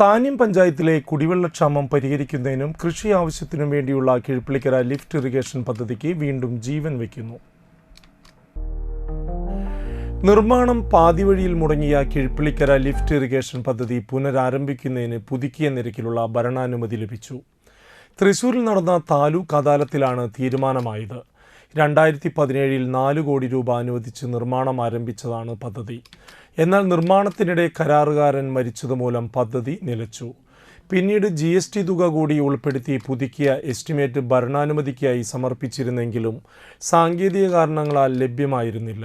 താന്യം പഞ്ചായത്തിലെ കുടിവെള്ളക്ഷാമം പരിഹരിക്കുന്നതിനും കൃഷി ആവശ്യത്തിനും വേണ്ടിയുള്ള കിഴിപ്പിളിക്കര ലിഫ്റ്റ് ഇറിഗേഷൻ പദ്ധതിക്ക് വീണ്ടും ജീവൻ വയ്ക്കുന്നു. നിർമ്മാണം പാതിവഴിയിൽ മുടങ്ങിയ കിഴിപ്പിളിക്കര ലിഫ്റ്റ് ഇറിഗേഷൻ പദ്ധതി പുനരാരംഭിക്കുന്നതിന് പുതുക്കിയ നിരക്കിലുള്ള ഭരണാനുമതി ലഭിച്ചു. തൃശൂരിൽ നടന്ന താലൂക്ക് അദാലത്തിലാണ് തീരുമാനമായത്. രണ്ടായിരത്തി പതിനേഴിൽ നാല് കോടി രൂപ അനുവദിച്ച് നിർമ്മാണം ആരംഭിച്ചതാണ് പദ്ധതി. എന്നാൽ നിർമ്മാണത്തിനിടെ കരാറുകാരൻ മരിച്ചതുമൂലം പദ്ധതി നിലച്ചു. പിന്നീട് ജി എസ് ടി തുക കൂടി ഉൾപ്പെടുത്തി പുതുക്കിയ എസ്റ്റിമേറ്റ് ഭരണാനുമതിക്കായി സമർപ്പിച്ചിരുന്നെങ്കിലും സാങ്കേതിക കാരണങ്ങളാൽ ലഭ്യമായിരുന്നില്ല.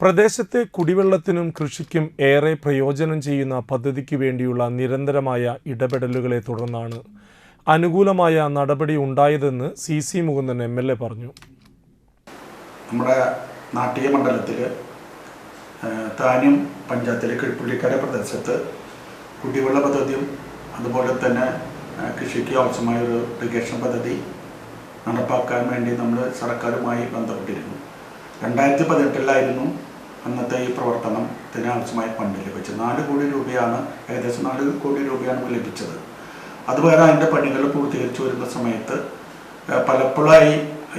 പ്രദേശത്തെ കുടിവെള്ളത്തിനും കൃഷിക്കും ഏറെ പ്രയോജനം ചെയ്യുന്ന പദ്ധതിക്ക് വേണ്ടിയുള്ള നിരന്തരമായ ഇടപെടലുകളെ തുടർന്നാണ് അനുകൂലമായ നടപടി ഉണ്ടായതെന്ന് C C Mukundan M L A പറഞ്ഞു. നമ്മുടെ നാട്ടിക മണ്ഡലത്തിൽ താന്യം പഞ്ചായത്തിലെ കിഴിപ്പുള്ളിക്കര പ്രദേശത്ത് കുടിവെള്ള പദ്ധതിയും അതുപോലെ തന്നെ കൃഷിക്ക് ആവശ്യമായ ഒരു ഇറിഗേഷൻ പദ്ധതി നടപ്പാക്കാൻ വേണ്ടി നമ്മൾ സർക്കാരുമായി ബന്ധപ്പെട്ടിരുന്നു. രണ്ടായിരത്തി പതിനെട്ടിലായിരുന്നു അന്നത്തെ ഈ പ്രവർത്തനത്തിന് ആവശ്യമായ ഫണ്ട് ലഭിച്ചത്. നാല് കോടി രൂപയാണ് ഏകദേശം നാല് കോടി രൂപയാണ് ലഭിച്ചത്. അതുപോലെ അതിന്റെ പണികൾ പൂർത്തീകരിച്ചു വരുന്ന സമയത്ത് പലപ്പോഴായി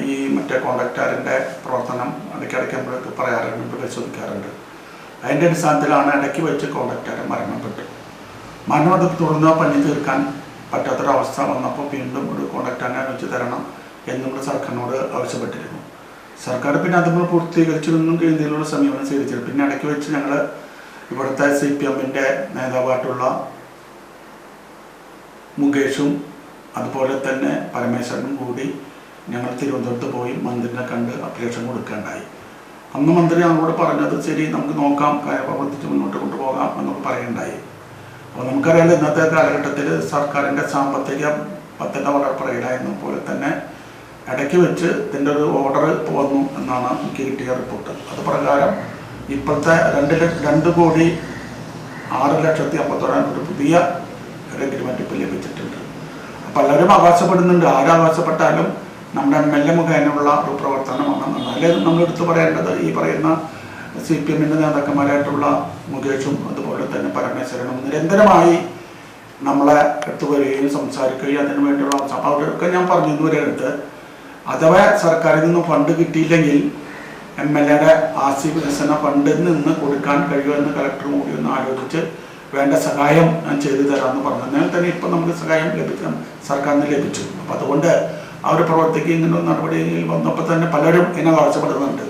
ഈ മറ്റേ കോൺട്രാക്ടറിന്റെ പ്രവർത്തനം ഇടയ്ക്കിടയ്ക്ക് നമ്മൾ പറയാറുണ്ട് പരിശോധിക്കാറുണ്ട്. അതിന്റെ അടിസ്ഥാനത്തിലാണ് ഇടയ്ക്ക് വെച്ച് കോൺട്രാക്ടർ മരണപ്പെട്ടു മരണത്തെ തുടർന്ന് പണി തീർക്കാൻ പറ്റാത്തൊരവസ്ഥ വന്നപ്പോൾ വീണ്ടും ഒരു കോൺട്രാക്ടറിനെ അനുവദിച്ച് തരണം എന്ന് സർക്കാരിനോട് ആവശ്യപ്പെട്ടിരുന്നു. സർക്കാർ പിന്നെ അത് പൂർത്തീകരിച്ചിരുന്നും രീതിയിലുള്ള സമീപനം സ്വീകരിച്ചിരുന്നു. പിന്നെ ഇടയ്ക്ക് വെച്ച് ഞങ്ങൾ ഇവിടുത്തെ സി പി എമ്മിന്റെ നേതാവായിട്ടുള്ള മുകേഷും അതുപോലെ തന്നെ പരമേശ്വരനും കൂടി ഞങ്ങൾ തിരുവനന്തപുരത്ത് പോയി മന്ത്രിനെ കണ്ട് അപ്ലിക്കേഷൻ കൊടുക്കേണ്ടായി അന്ന് മന്ത്രി ഞങ്ങളോട് പറഞ്ഞത് ശരി നമുക്ക് നോക്കാം പ്രവർത്തിച്ച് മുന്നോട്ട് കൊണ്ടുപോകാം എന്നൊക്കെ പറയുണ്ടായി അപ്പോൾ നമുക്കറിയാലോ ഇന്നത്തെ കാലഘട്ടത്തിൽ സർക്കാരിന്റെ സാമ്പത്തിക പദ്ധതി വളർപ്പറയില്ല പ്രകടമായിരുന്ന. പോലെ തന്നെ ഇടയ്ക്ക് വെച്ച് ഇതിന്റെ ഒരു ഓർഡർ പോന്നു എന്നാണ് എനിക്ക് കിട്ടിയ റിപ്പോർട്ട് അത് പ്രകാരം ഇപ്പോഴത്തെ രണ്ട് ലക്ഷ രണ്ട് കോടി ആറ് ലക്ഷത്തി അമ്പത്തോളം ഒരു പുതിയ ഒരു അഗ്രിമെന്റ് ഇപ്പോൾ ലഭിച്ചിട്ടുണ്ട്. അപ്പോൾ പലരും അവകാശപ്പെടുന്നുണ്ട്. ആരാവകാശപ്പെട്ടാലും നമ്മുടെ എം എൽ എ മുഖേനയുള്ള ഒരു പ്രവർത്തനമാണ്. നമ്മൾ എടുത്തു പറയേണ്ടത് ഈ പറയുന്ന സി പി എമ്മിന്റെ നേതാക്കന്മാരായിട്ടുള്ള മുകേഷും അതുപോലെ തന്നെ പരമേശ്വരനും നിരന്തരമായി നമ്മളെ എടുത്തു വരികയും സംസാരിക്കുകയും അതിനു വേണ്ടിയുള്ള അവരൊക്കെ ഞാൻ പറഞ്ഞു ഇതുവരെ എടുത്ത്. അഥവാ സർക്കാരിൽ നിന്ന് ഫണ്ട് കിട്ടിയില്ലെങ്കിൽ എം എൽ എയുടെ ആസ്തി വികസന ഫണ്ടിൽ നിന്ന് കൊടുക്കാൻ കഴിയുമെന്ന് കലക്ടർ കൂടി ഒന്ന് ആലോചിച്ച് വേണ്ട സഹായം ഞാൻ ചെയ്തു തരാമെന്ന് പറഞ്ഞു. അതിനാൽ തന്നെ ഇപ്പം നമുക്ക് സഹായം ലഭിക്കാൻ സർക്കാരിന് ലഭിച്ചു. അപ്പം അതുകൊണ്ട് അവർ പ്രവർത്തിക്ക് ഇങ്ങനെ നടപടിയിൽ വന്നപ്പോൾ തന്നെ പലരും എന്നെ അവകാശപ്പെടുന്നുണ്ട്.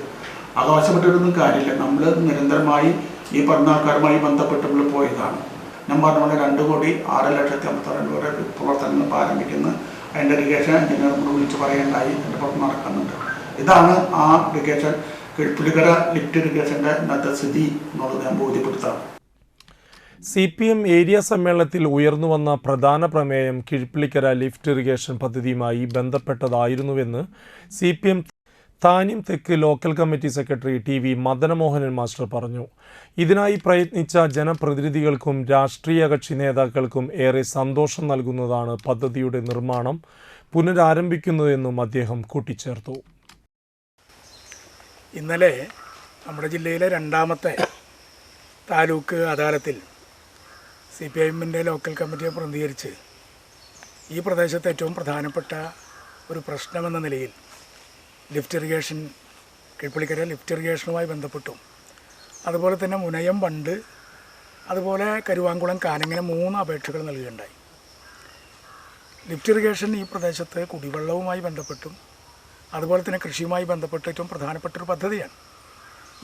അവകാശപ്പെട്ടിട്ടൊന്നും കാര്യമില്ല. നമ്മൾ നിരന്തരമായി ഈ പറഞ്ഞ ആൾക്കാരുമായി ബന്ധപ്പെട്ട് നമ്മൾ പോയതാണ്. ഞാൻ പറഞ്ഞ പോലെ രണ്ട് കോടി ആറ് ലക്ഷത്തി അമ്പത്താറ് വരെ പ്രവർത്തനങ്ങൾ ആരംഭിക്കുന്നു. അതിന്റെ ഡിഗേഷൻ എഞ്ചിനീയർ നമ്മൾ വിളിച്ച് പറയേണ്ടായി എന്റെ പുറത്ത് നടക്കുന്നുണ്ട്. ഇതാണ് ആ ഡിഗേഷൻ പുലിക്കര ലിഫ്റ്റ് ഇറിഗേഷന്റെ ഇന്നത്തെ സ്ഥിതി എന്നുള്ളത് ഞാൻ ബോധ്യപ്പെടുത്താണ് സി പി എം ഏരിയ സമ്മേളനത്തിൽ ഉയർന്നു വന്ന പ്രധാന പ്രമേയം കിഴിപ്പിളിക്കര ലിഫ്റ്റ് ഇറിഗേഷൻ പദ്ധതിയുമായി ബന്ധപ്പെട്ടതായിരുന്നുവെന്ന് സി പി എം താനിം തെക്ക് local committee secretary T V Madanamohanan master പറഞ്ഞു. ഇതിനായി പ്രയത്നിച്ച ജനപ്രതിനിധികൾക്കും രാഷ്ട്രീയ കക്ഷി നേതാക്കൾക്കും ഏറെ സന്തോഷം നൽകുന്നതാണ് പദ്ധതിയുടെ നിർമ്മാണം പുനരാരംഭിക്കുന്നതെന്നും അദ്ദേഹം കൂട്ടിച്ചേർത്തു. ഇന്നലെ നമ്മുടെ ജില്ലയിലെ രണ്ടാമത്തെ താലൂക്ക് അദാലത്തിൽ സി പി എമ്മിന്റെ ലോക്കൽ കമ്മിറ്റിയെ പ്രതിനിധീകരിച്ച് ഈ പ്രദേശത്തെ ഏറ്റവും പ്രധാനപ്പെട്ട ഒരു പ്രശ്നമെന്ന നിലയിൽ ലിഫ്റ്റ് ഇറിഗേഷൻ കിഴ്പ്പള്ളിക്കര ലിഫ്റ്റ് ഇറിഗേഷനുമായി ബന്ധപ്പെട്ടും. അതുപോലെ തന്നെ മുനയം ബണ്ട് അതുപോലെ കരുവാങ്കുളം കാനങ്ങനെ മൂന്ന് അപേക്ഷകൾ നൽകുകയുണ്ടായി. ലിഫ്റ്റ് ഇറിഗേഷൻ ഈ പ്രദേശത്ത് കുടിവെള്ളവുമായി ബന്ധപ്പെട്ടും അതുപോലെ തന്നെ കൃഷിയുമായി ബന്ധപ്പെട്ട് ഏറ്റവും പ്രധാനപ്പെട്ട ഒരു പദ്ധതിയാണ്.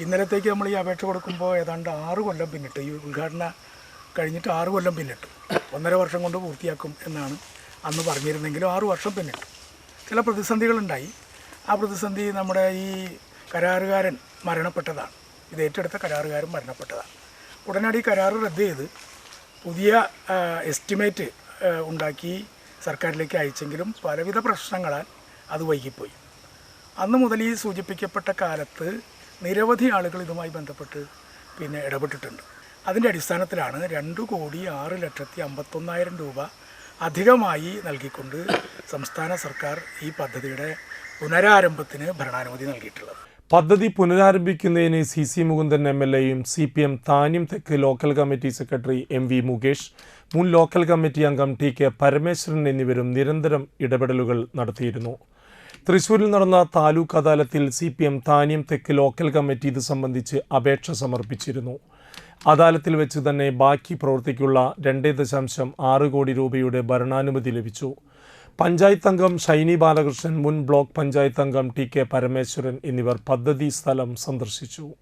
ഇന്നലത്തേക്ക് നമ്മൾ ഈ അപേക്ഷ കൊടുക്കുമ്പോൾ ഏതാണ്ട് ആറ് കൊല്ലം പിന്നിട്ട് ഈ ഉദ്ഘാടന കഴിഞ്ഞിട്ട് ആറ് കൊല്ലം പിന്നിട്ടു. ഒന്നര വർഷം കൊണ്ട് പൂർത്തിയാക്കും എന്നാണ് അന്ന് പറഞ്ഞിരുന്നെങ്കിലും ആറ് വർഷം പിന്നിട്ടു. ചില പ്രതിസന്ധികളുണ്ടായി. ആ പ്രതിസന്ധി നമ്മുടെ ഈ കരാറുകാരൻ മരണപ്പെട്ടതാണ്. ഇത് ഏറ്റെടുത്ത കരാറുകാരൻ മരണപ്പെട്ടതാണ്. ഉടനടി കരാർ റദ്ദ് ചെയ്ത് പുതിയ എസ്റ്റിമേറ്റ് ഉണ്ടാക്കി സർക്കാരിലേക്ക് അയച്ചെങ്കിലും പലവിധ പ്രശ്നങ്ങളാൽ അത് വൈകിപ്പോയി. അന്ന് മുതൽ ഈ സൂചിപ്പിക്കപ്പെട്ട കാലത്ത് നിരവധി ആളുകൾ ഇതുമായി ബന്ധപ്പെട്ട് പിന്നെ ഇടപെട്ടിട്ടുണ്ട്. അതിന്റെ അടിസ്ഥാനത്തിലാണ് രണ്ട് കോടി ആറ് ലക്ഷത്തി അമ്പത്തൊന്നായിരം രൂപ അധികമായി നൽകിക്കൊണ്ട് സംസ്ഥാന സർക്കാർ ഈ പദ്ധതിയുടെ പുനരാരംഭത്തിന് ഭരണാനുമതി നൽകിയിട്ടുള്ളത്. പദ്ധതി പുനരാരംഭിക്കുന്നതിന് C C Mukundan M L എയും സി പി എം താന്യം തെക്ക് local committee secretary M V Mukesh മുൻ ലോക്കൽ കമ്മിറ്റി അംഗം ടി കെ പരമേശ്വരൻ എന്നിവരും നിരന്തരം ഇടപെടലുകൾ നടത്തിയിരുന്നു. തൃശൂരിൽ നടന്ന താലൂക്ക് അദാലത്തിൽ സി പി എം താന്യം തെക്ക് ലോക്കൽ കമ്മിറ്റി ഇത് സംബന്ധിച്ച് അപേക്ഷ സമർപ്പിച്ചിരുന്നു. അദാലത്തിൽ വെച്ച് തന്നെ ബാക്കി പ്രവൃത്തിക്കുള്ള രണ്ടേ ദശാംശം ആറ് കോടി രൂപയുടെ ഭരണാനുമതി ലഭിച്ചു. പഞ്ചായത്ത് അംഗം ഷൈനി ബാലകൃഷ്ണൻ മുൻ ബ്ലോക്ക് പഞ്ചായത്ത് അംഗം ടി കെ പരമേശ്വരൻ എന്നിവർ പദ്ധതി സ്ഥലം സന്ദർശിച്ചു.